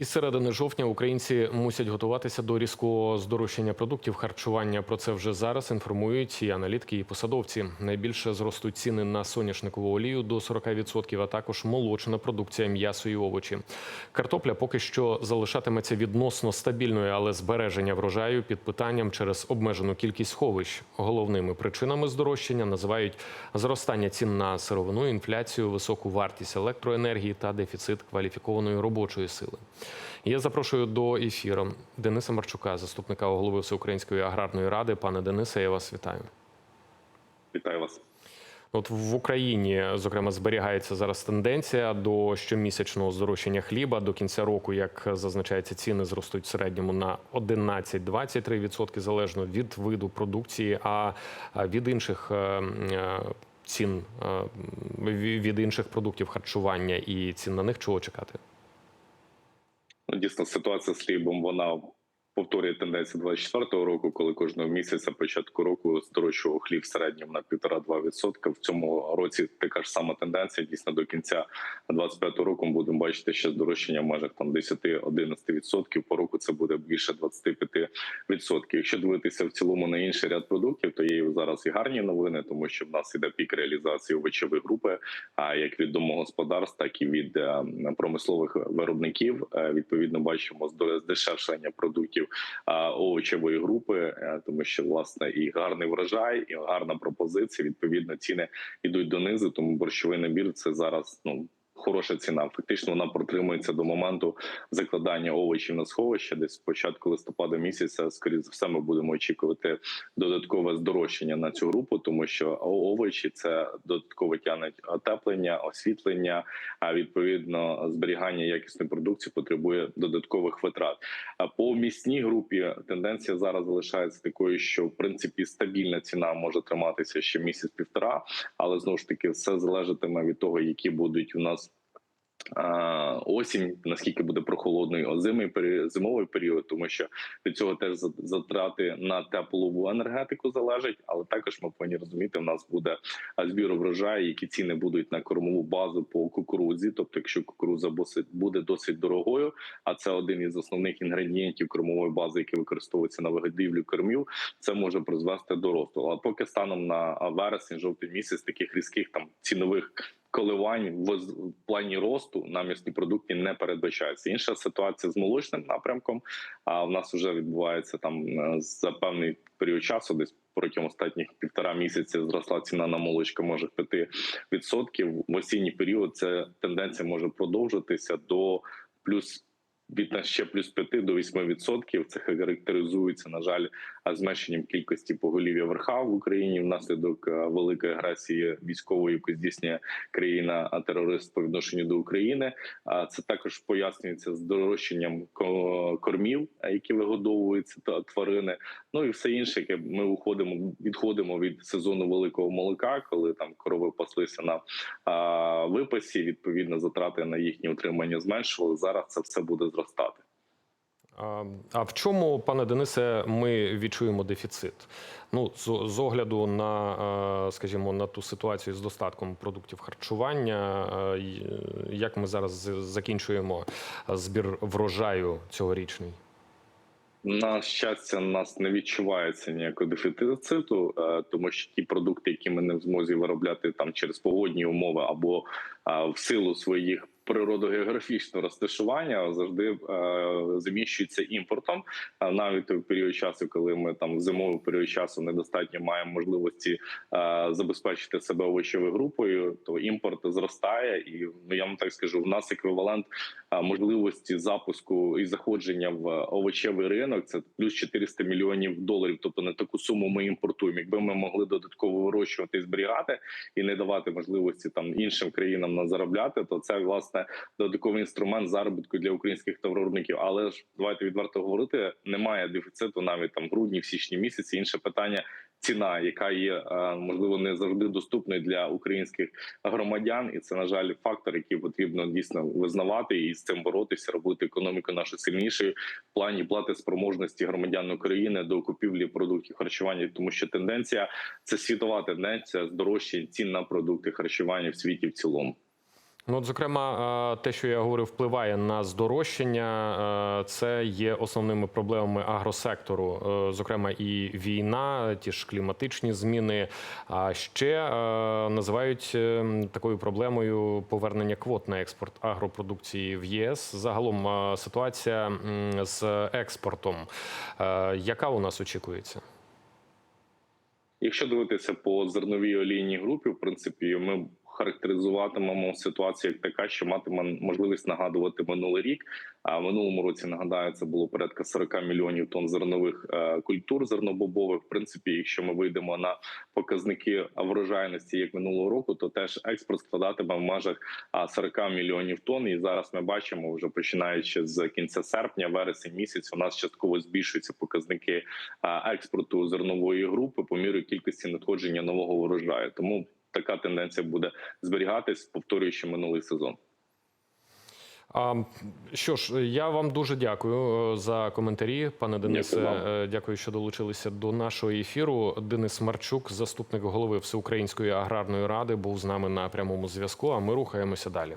Із середини жовтня українці мусять готуватися до різкого здорожчання продуктів харчування. Про це вже зараз інформують і аналітики, і посадовці. Найбільше зростуть ціни на соняшникову олію до 40%, а також молочна продукція, м'ясо і овочі. Картопля поки що залишатиметься відносно стабільною, але збереження врожаю під питанням через обмежену кількість сховищ. Головними причинами здорожчання називають зростання цін на сировину, інфляцію, високу вартість електроенергії та дефіцит кваліфікованої робочої сили. Я запрошую до ефіру Дениса Марчука, заступника голови Всеукраїнської аграрної ради. Пане Денисе, я вас вітаю. Вітаю вас. От в Україні, зокрема, зберігається зараз тенденція до щомісячного здорожчання хліба. До кінця року, як зазначається, ціни зростуть в середньому на 11-23% залежно від виду продукції, а від інших е, е, цін е, від інших продуктів харчування і цін на них чого чекати? Ну, дійсно, ситуація з хлібом вона повторює тенденцію 24-го року, коли кожного місяця початку року здорожчував хліб середньому на 1,5-2%. В цьому році така ж сама тенденція. Дійсно, до кінця 25-го року ми будемо бачити ще здорожчання в межах там 10-11%. По року це буде більше 25%. Якщо дивитися в цілому на інший ряд продуктів, то є зараз і гарні новини, тому що в нас іде пік реалізації овочевої групи, а як від домогосподарств, так і від е, промислових виробників. Е, Відповідно, бачимо здешевшення продуктів овочевої групи, е, тому що власне і гарний врожай, і гарна пропозиція. Відповідно, ціни йдуть донизу. Тому борщовий набір це зараз ну. Хороша ціна. Фактично вона протримується до моменту закладання овочів на сховище. Десь з початку листопада місяця, скоріше за все, ми будемо очікувати додаткове здорожчання на цю групу, тому що овочі це додатково тягнуть отеплення, освітлення. А відповідно зберігання якісної продукції потребує додаткових витрат. А по місній групі тенденція зараз залишається такою, що в принципі стабільна ціна може триматися ще місяць-півтора, але знову ж таки все залежатиме від того, які будуть у нас. Осінь наскільки буде прохолодною озимий зимовий період, тому що від цього теж затрати на теплову енергетику залежать, але також ми повинні розуміти, в нас буде збір врожаю, які ціни будуть на кормову базу по кукурудзі. Тобто, якщо кукурудза буде досить дорогою, а це один із основних інгредієнтів кормової бази, які використовуються на вигодівлю кормів, це може призвести до росту. А поки станом на вересень, жовтий місяць таких різких там цінових коливань в плані росту на м'ясні продукти не передбачається. Інша ситуація з молочним напрямком. А в нас вже відбувається там е, за певний період часу, десь протягом останніх півтора місяця зросла ціна на молочко може 5%. В осінній період ця тенденція може продовжитися до плюс від ще плюс 5 до 8%. Це характеризується на жаль зменшенням кількості поголів'я верха в Україні внаслідок великої агресії військової, яку здійснює країна терорист по відношенню до України. А це також пояснюється здорожчанням кормів, які вигодовуються та тварини. Ну і все інше, яке ми уходимо, відходимо від сезону великого молока, коли там корови паслися на випасі. Відповідно, затрати на їхнє утримання зменшували. Зараз це все буде зростати. А в чому, пане Денисе, ми відчуємо дефіцит? Ну, з, з огляду на, скажімо, на ту ситуацію з достатком продуктів харчування, як ми зараз закінчуємо збір врожаю цьогорічний? На щастя, у нас не відчувається ніякого дефіциту, тому що ті продукти, які ми не в змозі виробляти там через погодні умови або в силу своїх природогеографічного розташування завжди е, заміщується імпортом. А навіть в період часу, коли ми там в зимовий період часу недостатньо маємо можливості е, забезпечити себе овочевою групою, то імпорт зростає, і ну я вам так скажу, в нас еквівалент е, можливості запуску і заходження в овочевий ринок це плюс 400 мільйонів доларів. Тобто не таку суму ми імпортуємо. Якби ми могли додатково вирощувати і зберігати і не давати можливості там іншим країнам на заробляти, то це власне власне додатковий інструмент заробітку для українських товаровиробників. Але ж давайте відверто говорити, немає дефіциту навіть там грудні, в січні місяці. Інше питання. Ціна, яка є е, можливо не завжди доступною для українських громадян, і це на жаль фактор, який потрібно дійсно визнавати і з цим боротися, робити економіку нашу сильнішою в плані плати спроможності громадян України до купівлі продуктів харчування, тому що тенденція це світова тенденція здорожчання цін на продукти харчування в світі в цілому. Ну, от, зокрема, е, те, що я говорив, впливає на здорожчання. е, Це є основними проблемами агросектору, Е, зокрема, і війна, ті ж кліматичні зміни. А ще називають такою проблемою повернення квот на експорт агропродукції в ЄС. Загалом ситуація з експортом, яка у нас очікується? Якщо дивитися по зерновій олійній групі, в принципі, ми характеризуватимемо ситуацію як така, що матиме можливість нагадувати минулий рік. А минулому році нагадаю, це було порядка 40 мільйонів тонн зернових е, культур зернобобових. В принципі, якщо ми вийдемо на показники врожайності як минулого року, то теж експорт складатиме в межах а, 40 мільйонів тонн. І зараз ми бачимо, вже починаючи з кінця серпня, вересень місяць, у нас частково збільшуються показники експорту зернової групи по мірі кількості надходження нового врожаю. Тому така тенденція буде зберігатись, повторюючи минулий сезон. Що ж, я вам дуже дякую е, за коментарі, пане Денисе. Дякую. Е, Дякую, що долучилися до нашого ефіру. Денис Марчук, заступник голови Всеукраїнської аграрної ради, був з нами на прямому зв'язку. А ми рухаємося далі.